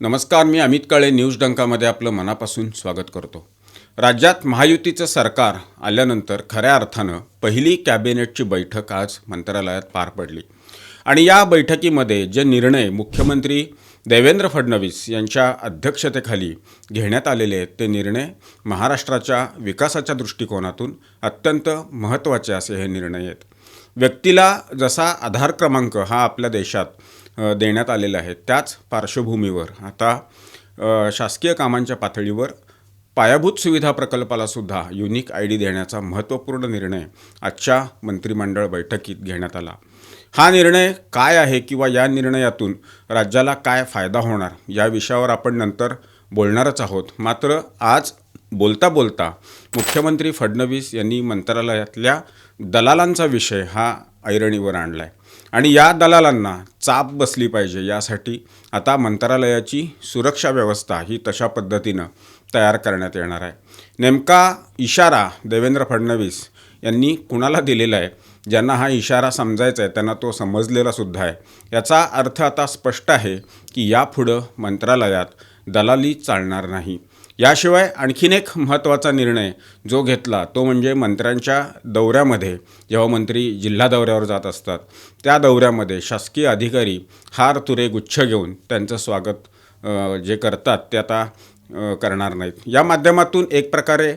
नमस्कार मी अमित काळे न्यूज डंकामध्ये आपलं मनापासून स्वागत करतो. राज्यात महायुतीचं सरकार आल्यानंतर खऱ्या अर्थानं पहिली कॅबिनेटची बैठक आज मंत्रालयात पार पडली. आणि या बैठकीमध्ये जे निर्णय मुख्यमंत्री देवेंद्र फडणवीस यांच्या अध्यक्षतेखाली घेण्यात आलेले आहेत ते निर्णय महाराष्ट्राच्या विकासाच्या दृष्टिकोनातून अत्यंत महत्त्वाचे असे हे निर्णय आहेत. व्यक्तीला जसा आधार क्रमांक हा आपल्या देशात देण्यात आलेलं आहे त्याच पार्श्वभूमीवर आता शासकीय कामांच्या पातळीवर पायाभूत सुविधा प्रकल्पाला सुद्धा युनिक आय डी देण्याचा महत्त्वपूर्ण निर्णय आजच्या मंत्रिमंडळ बैठकीत घेण्यात आला. हा निर्णय काय आहे किंवा या निर्णयातून राज्याला काय फायदा होणार या विषयावर आपण नंतर बोलणारच आहोत. मात्र आज बोलता बोलता मुख्यमंत्री फडणवीस यांनी मंत्रालयातल्या दलालांचा विषय हा ऐरणीवर आणला आहे आणि या दलालांना चाप बसली पाहिजे यासाठी आता मंत्रालयाची सुरक्षा व्यवस्था ही तशा पद्धतीनं तयार करण्यात येणार आहे. नेमका इशारा देवेंद्र फडणवीस यांनी कुणाला दिलेला आहे? ज्यांना हा इशारा समजायचा आहे त्यांना तो समजलेला सुद्धा आहे. याचा अर्थ आता स्पष्ट आहे की यापुढं मंत्रालयात दलाली चालणार नाही. याशिवाय आणखीन एक महत्त्वाचा निर्णय जो घेतला तो म्हणजे मंत्र्यांच्या दौऱ्यामध्ये जेव्हा मंत्री जिल्हा दौऱ्यावर जात असतात त्या दौऱ्यामध्ये शासकीय अधिकारी हार तुरे गुच्छ घेऊन त्यांचं स्वागत जे करतात ते आता करणार नाहीत. या माध्यमातून एक प्रकारे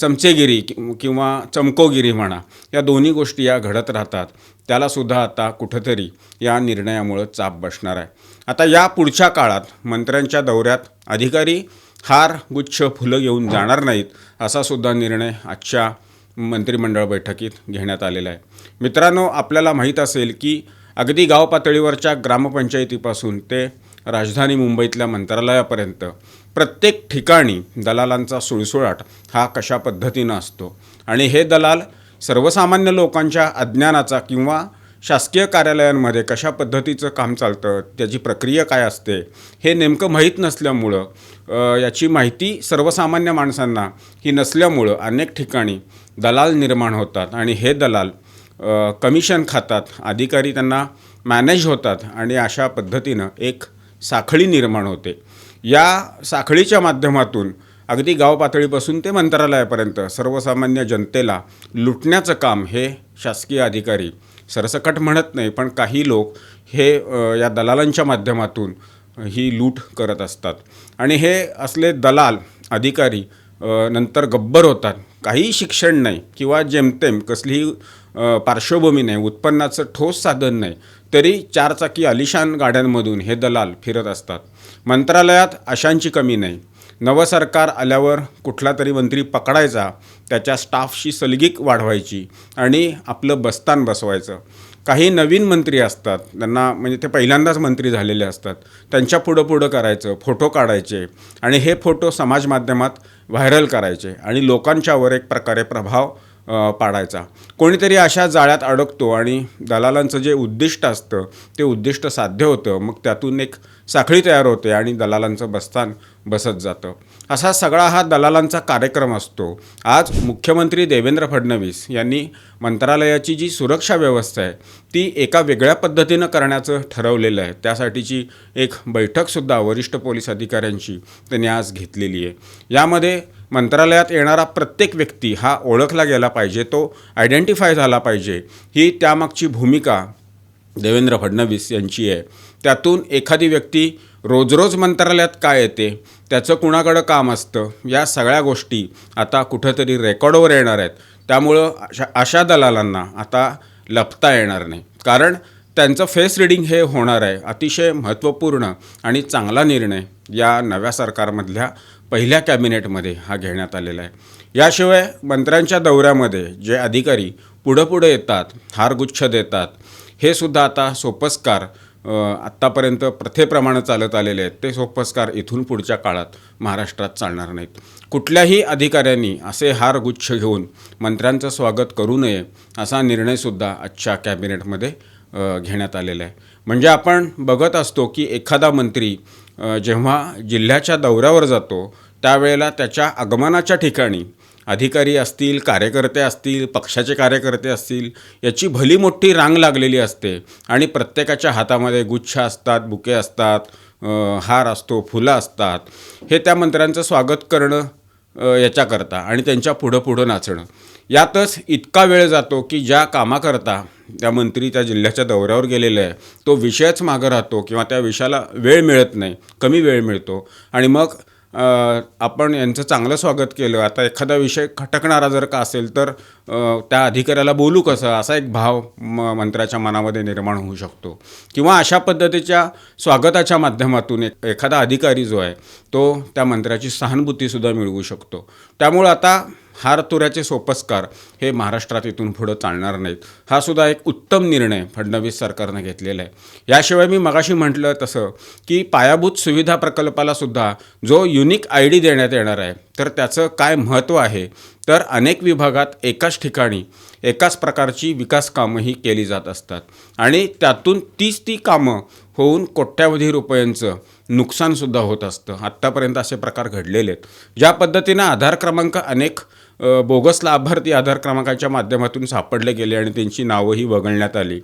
चमचेगिरी किंवा चमकोगिरी म्हणा या दोन्ही गोष्टी या घडत राहतात. त्यालासुद्धा आता कुठंतरी या निर्णयामुळं चाप बसणार आहे. आता या पुढच्या काळात मंत्र्यांच्या दौऱ्यात अधिकारी हार गुच्छ फुलं घेऊन जाणार नाहीत असा सुद्धा निर्णय आजच्या मंत्रिमंडळ बैठकीत घेण्यात आलेला आहे. मित्रांनो आपल्याला माहीत असेल की अगदी गाव पातळीवरच्या ग्रामपंचायतीपासून ते राजधानी मुंबईतल्या मंत्रालयापर्यंत प्रत्येक ठिकाणी दलालांचा सुळसुळाट हा कशा पद्धतीनं असतो? आणि हे दलाल सर्वसामान्य लोकांच्या अज्ञानाचा किंवा शासकीय कार्यालयांमध्ये कशा पद्धतीचं काम चालतं त्याची प्रक्रिया काय असते हे नेमकं माहीत नसल्यामुळं याची माहिती सर्वसामान्य माणसांना ही नसल्यामुळं अनेक ठिकाणी दलाल निर्माण होतात आणि हे दलाल कमिशन खातात अधिकारी त्यांना मॅनेज होतात आणि अशा पद्धतीनं एक साखळी निर्माण होते. या साखळीच्या माध्यमातून अगदी गाव पातळीपासून ते मंत्रालयापर्यंत सर्वसामान्य जनतेला लुटण्याचं काम हे शासकीय अधिकारी सरसकट म्हणत नाही पण काही लोक हे या दलालांच्या माध्यमातून ही लूट करत असतात. आणि हे असले दलाल अधिकारी नंतर गब्बर होतात. काहीही शिक्षण नाही किंवा जेमतेम कसलीही पार्श्वभूमी नाही उत्पन्नाचं ठोस साधन नाही तरी चारचाकी आलिशान गाड्यांमधून हे दलाल फिरत असतात. मंत्रालयात अशांची कमी नाही. नवं सरकार आल्यावर कुठला तरी मंत्री पकडायचा त्याच्या स्टाफशी सलगीक वाढवायची आणि आपलं बस्तान बसवायचं. काही नवीन मंत्री असतात त्यांना म्हणजे ते पहिल्यांदाच मंत्री झालेले असतात त्यांच्या पुढं पुढं करायचं फोटो काढायचे आणि हे फोटो समाज माध्यमात व्हायरल करायचे आणि लोकांच्यावर एक प्रकारे प्रभाव पाडायचा. कोणीतरी अशा जाळ्यात अडकतो आणि दलालांचं जे उद्दिष्ट असतं ते उद्दिष्ट साध्य होतं मग त्यातून एक साखळी तयार होते आणि दलालांचं बस्तान बसत जातं. असा सगळा हा दलालांचा कार्यक्रम असतो. आज मुख्यमंत्री देवेंद्र फडणवीस यांनी मंत्रालयाची जी सुरक्षा व्यवस्था आहे ती एका वेगळ्या पद्धतीनं करण्याचं ठरवलेलं आहे. त्यासाठीची एक बैठकसुद्धा वरिष्ठ पोलीस अधिकाऱ्यांची त्यांनी आज घेतलेली आहे. यामध्ये मंत्रालयात येणारा प्रत्येक व्यक्ती हा ओळखला गेला पाहिजे तो आयडेंटिफाय झाला पाहिजे. ही त्यामागची भूमिका देवेंद्र फडणवीस यांची आहे. त्यातून एखादी व्यक्ती रोज रोज मंत्रालयात काय येते त्याचं कुणाकडं काम असतं या सगळ्या गोष्टी आता कुठंतरी रेकॉर्डवर येणार आहेत. त्यामुळं अशा अशा दलालांना आता लपता येणार नाही. कारण त्यांचं फेस रिडिंग हे होणार आहे अतिशय महत्त्वपूर्ण आणि चांगला निर्णय या नव्या सरकारमधल्या पहिल्या कॅबिनेटमध्ये हा घेण्यात आलेला आहे. याशिवाय मंत्र्यांच्या दौऱ्यामध्ये जे अधिकारी पुढं पुढं येतात हारगुच्छ देतात हे सुद्धा आता सोपस्कार आत्तापर्यंत प्रथेप्रमाणे चालत आलेले आहेत. ते सोपस्कार इथून पुढच्या काळात महाराष्ट्रात चालणार नाहीत. कुठल्याही अधिकाऱ्यांनी असे हार गुच्छ घेऊन मंत्र्यांचं स्वागत करू नये असा निर्णयसुद्धा आजच्या कॅबिनेटमध्ये घेण्यात आलेला आहे. म्हणजे आपण बघत असतो की एखादा मंत्री जेव्हा जिल्ह्याच्या दौऱ्यावर जातो त्यावेळेला त्याच्या आगमनाच्या ठिकाणी अधिकारी असतील कार्यकर्ते असतील पक्षाचे कार्यकर्ते असतील याची भली मोठी रांग लागलेली असते. आणि प्रत्येकाच्या हातामध्ये गुच्छ असतात बुके असतात हार असतो फुलं असतात. हे त्या मंत्र्यांचं स्वागत करणं याच्याकरता आणि त्यांच्या पुढं पुढं नाचणं. यातच इतका वेळ जातो की ज्या कामाकरता त्या मंत्री त्या जिल्ह्याच्या दौऱ्यावर गेलेला आहे तो विषयच मागं राहतो किंवा त्या विषयाला वेळ मिळत नाही कमी वेळ मिळतो. आणि मग आपण यांचं चांगलं स्वागत केलं. आता एखादा विषय खटकणारा जर का असेल तर त्या अधिकाऱ्याला बोलू कसं? असा एक भाव म मंत्र्याच्या मनामध्ये निर्माण होऊ शकतो. किंवा अशा पद्धतीच्या स्वागताच्या माध्यमातून एक एखादा अधिकारी जो आहे तो त्या मंत्र्याची सहानुभूतीसुद्धा मिळवू शकतो. त्यामुळं आता हार तुऱ्याचे सोपस्कार हे महाराष्ट्रात इथून पुढं चालणार नाहीत. हा सुद्धा एक उत्तम निर्णय फडणवीस सरकारनं घेतलेला आहे. याशिवाय मी मगाशी म्हटलं तसं की पायाभूत सुविधा प्रकल्पाला सुद्धा जो युनिक आय डी देण्यात येणार आहे तर त्याचं काय महत्त्व आहे? तर अनेक विभागात एकाच ठिकाणी एकाच प्रकारची विकास कामंही केली जात असतात. आणि त्यातून तीच ती कामं होऊन कोट्यावधी रुपयांचं नुकसानसुद्धा होत असतं. आत्तापर्यंत असे प्रकार घडलेले आहेत. ज्या पद्धतीनं आधार क्रमांक अनेक बोगस लाभार्थी आधार क्रमांकाच्या माध्यमातून सापडले गेले आणि त्यांची नावंही वगळण्यात आली.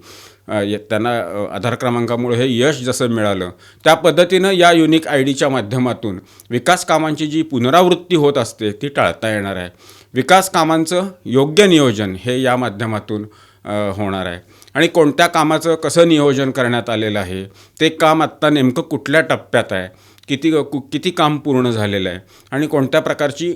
त्यांना आधार क्रमांकामुळे हे यश जसं मिळालं त्या पद्धतीनं या युनिक आय डीच्या माध्यमातून विकास कामांची जी पुनरावृत्ती होत असते ती टाळता येणार आहे. विकास कामांचं योग्य नियोजन हे या माध्यमातून होणार आहे. आणि कोणत्या कामाचं कसं नियोजन करण्यात आलेलं आहे ते काम आत्ता नेमकं कुठल्या टप्प्यात आहे किती कु- किती काम पूर्ण झालेलं आहे आणि कोणत्या प्रकारची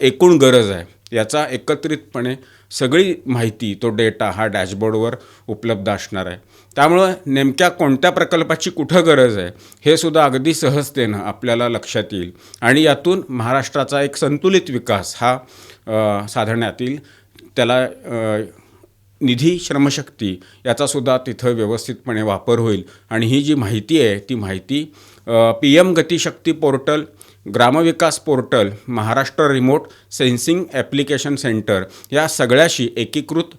एकूण गरज आहे याचा एकत्रितपणे सगळी माहिती तो डेटा हा डॅशबोर्डवर उपलब्ध असणार आहे. त्यामुळं नेमक्या कोणत्या प्रकल्पाची कुठं गरज आहे हे सुद्धा अगदी सहजतेनं आपल्याला लक्षात येईल. आणि यातून महाराष्ट्राचा एक संतुलित विकास हा साधण्यात येईल त्याला निधी श्रमशक्ती याचासुद्धा तिथं व्यवस्थितपणे वापर होईल. आणि ही जी माहिती आहे ती माहिती पी एम गतिशक्ती पोर्टल ग्रामविकास portal Maharashtra remote sensing application centre या सगळ्याशी एकीकृत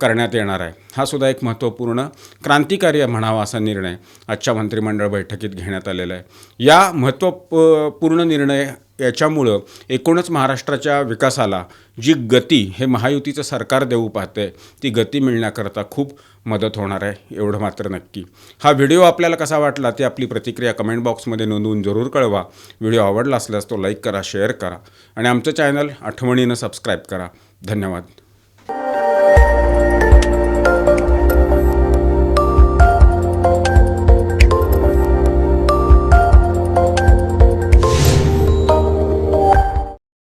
करण्यात येणार आहे. हा सुद्धा एक महत्त्वपूर्ण क्रांतिकार्य म्हणावा असा निर्णय आजच्या मंत्रिमंडळ बैठकीत घेण्यात आलेला आहे. या महत्त्वपूर्ण निर्णय याच्यामुळं एकूणच महाराष्ट्राच्या विकासाला जी गती हे महायुतीचं सरकार देऊ पाहते ती गती मिळण्याकरता खूप मदत होणार आहे एवढं मात्र नक्की. हा व्हिडिओ आपल्याला कसा वाटला ती आपली प्रतिक्रिया कमेंट बॉक्समध्ये नोंदवून जरूर कळवा. व्हिडिओ आवडला असल्यास तो लाईक करा शेअर करा आणि आमचं चॅनल आठवणीनं सबस्क्राईब करा. धन्यवाद.